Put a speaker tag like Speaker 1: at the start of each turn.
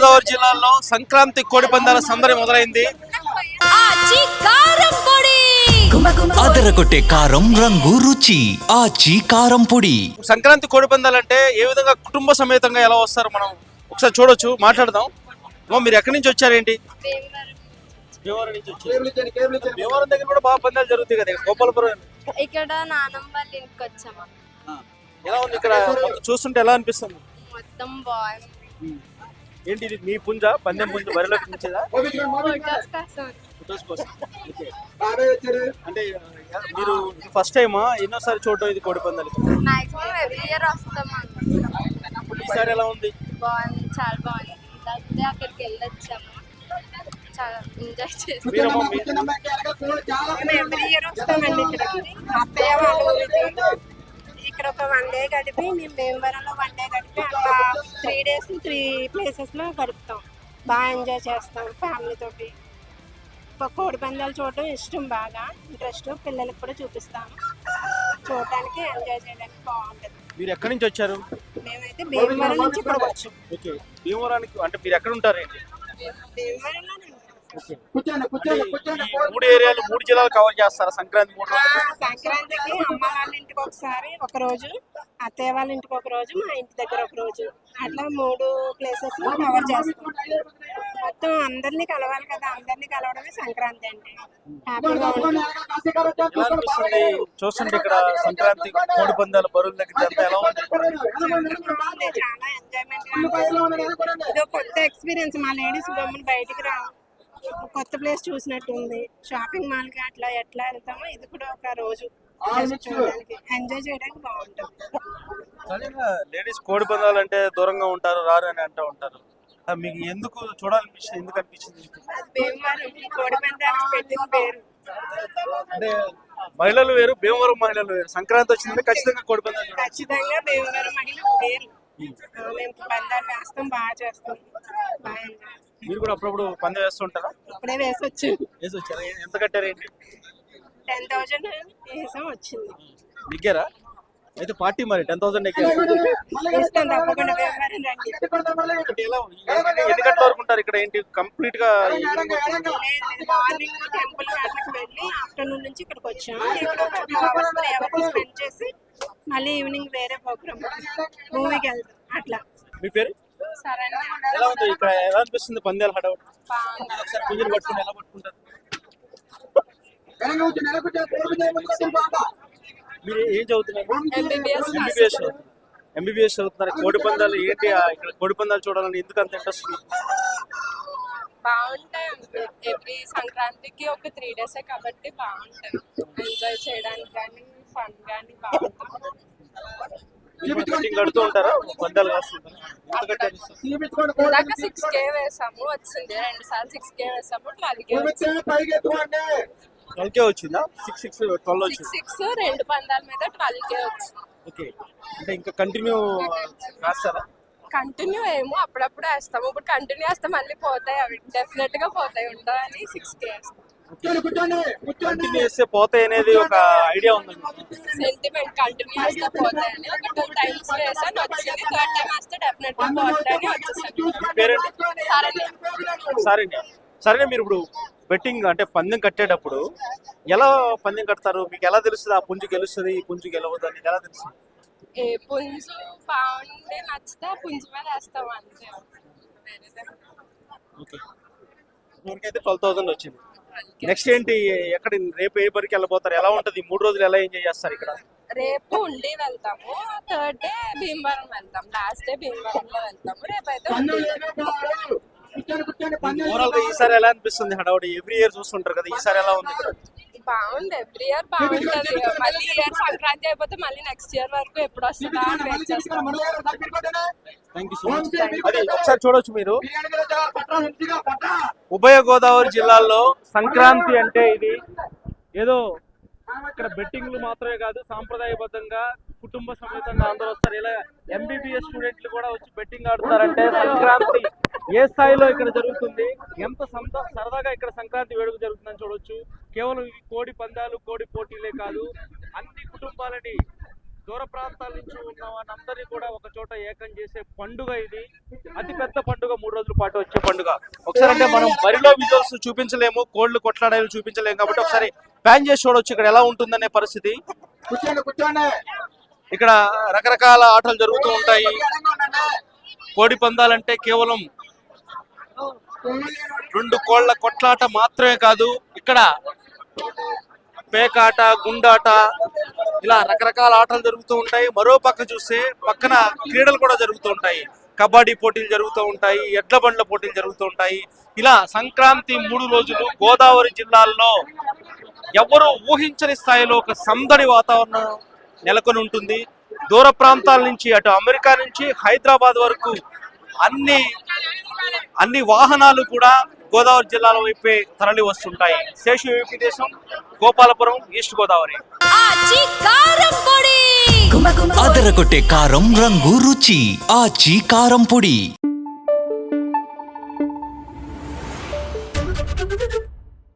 Speaker 1: గోదావరి జిల్లాలో సంక్రాంతి కోడి పందాల సందడి మొదలైంది.
Speaker 2: అదరగొట్టే కారం రంగు రుచి ఆచి కారం పొడి.
Speaker 1: సంక్రాంతి కోడి పందాలు అంటే ఏ విధంగా కుటుంబ సమేతంగా ఎలా వస్తారు మనం ఒకసారి చూడొచ్చు మాట్లాడదాం. ఓ మీరు ఎక్కడి నుంచి వచ్చారేంటి? భీమవరం నుంచి వచ్చారు. భీమవరం దగ్గర కూడా బాగా పందాలు జరుగుతాయి కదా ఇక్కడ గోపాలపురం
Speaker 3: ఇక్కడ నానమ్మ వాళ్ళ ఇంటికి వచ్చాము
Speaker 1: ఆ, ఎలా ఉంది ఇక్కడ? చూస్తుంటే ఎలా అనిపిస్తుంది?
Speaker 3: మొత్తం బాగుంది.
Speaker 1: ఏంటి ఇది మీ పుంజ? పందెం పుంజ
Speaker 3: ఫొటోస్ కోసం.
Speaker 1: ఓకే. అంటే మీరు ఫస్ట్ టైమా? ఎన్నోసారి చూడటం ఇది కోడి పందాలు
Speaker 3: మాక్సిమం ఎవ్రీ ఇయర్ వస్తాం
Speaker 1: ఈసారి ఎలా ఉంది?
Speaker 3: బాగుంది చాలా బాగుంది. లేకపోతే అక్కడికి వెళ్ళి వచ్చాము చాలా ఎంజాయ్ చేస్తాం
Speaker 4: ఎవ్రీ ఇయర్ వస్తామండి ఇక్కడికి. అత్తయ్య వాళ్ళ ఇక్కడ ఒక వన్ డే గడిపి మేము భీమవరంలో వన్ డే గడిపి అట్లా త్రీ డేస్ త్రీ ప్లేసెస్లో గడుపుతాం. బాగా ఎంజాయ్ చేస్తాం ఫ్యామిలీ తోటి. ఒక కోడి పందాలు చూడటం ఇష్టం బాగా. ఇంట్రెస్ట్ పిల్లలకు కూడా చూపిస్తాము. చూడటానికి ఎంజాయ్ చేయడానికి బాగుంటుంది.
Speaker 1: మీరు ఎక్కడి నుంచి వచ్చారు?
Speaker 4: మేమైతే భీమవరం నుంచి ఇక్కడికి వచ్చాం.
Speaker 1: ఓకే. భీమవరానికి అంటే మీరు ఎక్కడ ఉంటారండి
Speaker 4: భీమవరంలోనే
Speaker 1: మూడు ఏరియాలు మూడు జిల్లాలు కవర్ చేస్తారా సంక్రాంతి మూడు
Speaker 4: సంక్రాంతికి అమ్మ వాళ్ళ ఇంటికి ఒకసారి ఒక రోజు అత్తయ్య వాళ్ళ ఇంటికి ఒక రోజు మా ఇంటి దగ్గర ఒక రోజు. అట్లా మూడు ప్లేసెస్ కవర్ చేస్తాం. మొత్తం అందరినీ కలవాలి కదా అందరినీ కలవడమే సంక్రాంతి అంటే
Speaker 1: చూస్తుంటే ఇక్కడ సంక్రాంతి కోడి పందాల బరువుల దగ్గర ఇదంతా ఎలా ఉంది?
Speaker 4: చాలా ఎంజాయ్మెంట్ ఇది కొత్త ఎక్స్పీరియన్స్ మా లేడీస్ గమ్మున బయటికి రా. కొత్త ప్లేస్ చూసినట్టు ఉంది షాపింగ్ మాల్కి అట్లా ఎట్లా వెళ్తామో ఇది కూడా ఒక రోజు. చూడడానికి. ఎంజాయ్ చేయడానికి బాగుంటుంది.
Speaker 1: లేడీస్ కోడి పందాలు అంటే దూరంగా ఉంటారు రారు అని అంటూ ఉంటారు. మీకు ఎందుకు చూడాలనిపించింది ఎందుకు అనిపించింది
Speaker 4: కోడి పందాలకు పెట్టిన పేరు.
Speaker 1: అంటే మహిళలు వేరు భీమవరం మహిళలు వేరు. సంక్రాంతి వచ్చిందంటే ఖచ్చితంగా కోడి పందాలు
Speaker 4: ఖచ్చితంగా భీమవరం మహిళ పేరు మేము పందాలు వేస్తాం బాగా చేస్తాం. బాగా. ఎంజాయ్
Speaker 1: మీరు కూడా అప్పుడప్పుడు పందెం వేస్తుంటారా?
Speaker 4: ఇప్పుడే వేసి వచ్చాం
Speaker 1: వేసి వచ్చారా ఎంత కట్టారు ఏంటి?
Speaker 4: టెన్ థౌజండ్ వేసాం వచ్చింది.
Speaker 1: ఎగ్గారా అయితే పార్టీ మరి టెన్ థౌసండ్ ఎన్ని- గంటల వరకు ఉంటారు ఇక్కడ ఏంటి? కంప్లీట్గా?
Speaker 4: మార్నింగ్ టెంపుల్ వెళ్ళి ఆఫ్టర్నూన్ నుంచి ఇక్కడికి వచ్చాం. ఇక్కడ స్పెండ్ చేసి మళ్ళీ ఈవినింగ్ వేరే ప్రోగ్రామ్ మూవీకి వెళ్తాం. అట్లా.
Speaker 1: మీ పేరు? ఎలా ఉంది? ఇక్కడ ఎలా అనిపిస్తుంది పందాలు హడావుడి? ఒకసారి పుంజులు పట్టుకుని ఎలా పట్టుకుంటారు? మీరు ఏం చదువుతున్నారు? ఎంబీబీఎస్ ఎంబీబీఎస్ చదువుతున్నారు. కోడి పందాలు ఏంటి? ఇక్కడ కోడి పందాలు చూడాలని ఎందుకు అంత ఇంట్రెస్ట్
Speaker 5: బాగుంటాయి ఎవ్రీ సంక్రాంతికి ఒక త్రీ డేస్ కాబట్టి బాగుంటాయి. ఎంజాయ్ చేయడానికి కానీ ఫన్
Speaker 1: కడుతూ ఉంటారా
Speaker 5: ఇందాక సిక్స్ కే వేసాము వచ్చింది. రెండు సార్లు సిక్స్ కే వేసాము ట్వెల్వ్ కే వచ్చింది.
Speaker 1: Six six twelve
Speaker 5: six six రెండు పందాల మీద ట్వెల్వ్ కే వచ్చింది.
Speaker 1: ఓకే. అంటే ఇంకా కంటిన్యూ రాస్తారా?
Speaker 5: కంటిన్యూ ఏమో అప్పుడప్పుడు వేస్తాము. ఇప్పుడు కంటిన్యూ వేస్తే మళ్ళీ పోతాయి అవి. డెఫినెట్గా పోతాయి. ఉండవని సిక్స్ కే వేస్తాం.
Speaker 1: కంటిన్యూ చేస్తే పోతాయి అనేది ఒక ఐడియా ఉంది.
Speaker 5: సెంటిమెంట్ కంటిన్యూ చేస్తే పోతాయని ఒక టూ టైమ్స్ వేసాను వచ్చింది థర్డ్ టైం వేస్తే డెఫినెట్గా పోతాయని వచ్చేసాను.
Speaker 1: పేరేంటి
Speaker 5: సరే
Speaker 1: సరే సరే మీరు ఇప్పుడు బెట్టింగ్ అంటే పందెం కట్టేటప్పుడు ఎలా పందెం కడతారు? మీకు ఎలా తెలుస్తుంది? ఆ పుంజు గెలుస్తుంది ఈ పుంజు గెలవదు అని ఎలా తెలుస్తుంది?
Speaker 5: ఏ పుంజు బాగుండి నచ్చితే పుంజు మీద వేస్తాం అంతే.
Speaker 1: ఓకే ఊరికైతే ట్వెల్వ్ థౌసండ్ వచ్చింది. నెక్స్ట్ ఏంటి ఎక్కడ రేపు ఏ బరికి వెళ్ళబోతారు ఎలా ఉంటుంది మూడు రోజులు ఎలా ఎంజాయ్ చేస్తారు ఇక్కడ
Speaker 5: రేపు ఉండి వెళ్తాము థర్డ్ డే భీమవరం వెళ్తాం లాస్ట్ డే భీమవరంలో వెళ్తాము రేపు అయితే ఉండి
Speaker 1: ఓవరాల్గా ఈసారి ఎలా అనిపిస్తుంది హడావుడి ఎవ్రీ ఇయర్ చూస్తుంటారు కదా ఈసారి ఎలా ఉంది
Speaker 5: బాగుంది ఎవ్రీ ఇయర్ బాగుంటది మళ్ళీ ఇయర్ సంక్రాంతి అయిపోతే మళ్ళీ నెక్స్ట్ ఇయర్ వరకు ఎప్పుడు వస్తుందా అని వెయిట్ చేస్తాం
Speaker 1: థ్యాంక్ యూ సో మచ్ అది ఒకసారి చూడొచ్చు మీరు ఉభయ గోదావరి జిల్లాల్లో సంక్రాంతి అంటే ఇది ఏదో ఇక్కడ బెట్టింగ్లు మాత్రమే కాదు సాంప్రదాయబద్ధంగా కుటుంబ సమేతంగా అందరూ వస్తారు. ఇలా ఎంబీబీఎస్ స్టూడెంట్లు కూడా వచ్చి బెట్టింగ్ ఆడుతారంటే సంక్రాంతి ఏ స్థాయిలో ఇక్కడ జరుగుతుంది ఎంత సంత సరదాగా ఇక్కడ సంక్రాంతి వేడుక జరుగుతుందని చూడొచ్చు. కేవలం ఈ కోడి పందాలు కోడి పోటీలే కాదు అన్ని కుటుంబాలని దూర ప్రాంతాల నుంచి ఉన్న వాళ్ళందరినీ కూడా ఒక చోట ఏకం చేసే పండుగ ఇది. అతి పెద్ద పండుగ మూడు రోజుల పాటు వచ్చే పండుగ. ఒకసారి అంటే మనం బరిలో విజువల్స్ చూపించలేము కోళ్ళు కొట్లాడేవి చూపించలేము కాబట్టి ఒకసారి ప్యాన్ చేసి చూడొచ్చు ఇక్కడ ఎలా ఉంటుందనే పరిస్థితి. ఇక్కడ రకరకాల ఆటలు జరుగుతూ ఉంటాయి. కోడి పందాలంటే కేవలం రెండు కోళ్ళ కొట్లాట మాత్రమే కాదు ఇక్కడ పేకాట గుండాట ఇలా రకరకాల ఆటలు జరుగుతూ ఉంటాయి. మరో పక్క చూస్తే పక్కన క్రీడలు కూడా జరుగుతూ ఉంటాయి. కబడ్డీ పోటీలు జరుగుతూ ఉంటాయి ఎడ్ల బండ్ల పోటీలు జరుగుతూ ఉంటాయి. ఇలా సంక్రాంతి మూడు రోజులు గోదావరి జిల్లాల్లో ఎవరు ఊహించని స్థాయిలో ఒక సందడి వాతావరణం నెలకొని ఉంటుంది. దూర ప్రాంతాల నుంచి అటు అమెరికా నుంచి హైదరాబాద్ వరకు అన్ని అన్ని వాహనాలు కూడా గోదావరి జిల్లాల వైపే తరలి వస్తుంటాయి శేషు దేశం. గోపాలపురం ఈస్ట్ గోదావరి.
Speaker 2: అదరగొట్టే కారం రంగు రుచి. ఆచి కారం పొడి.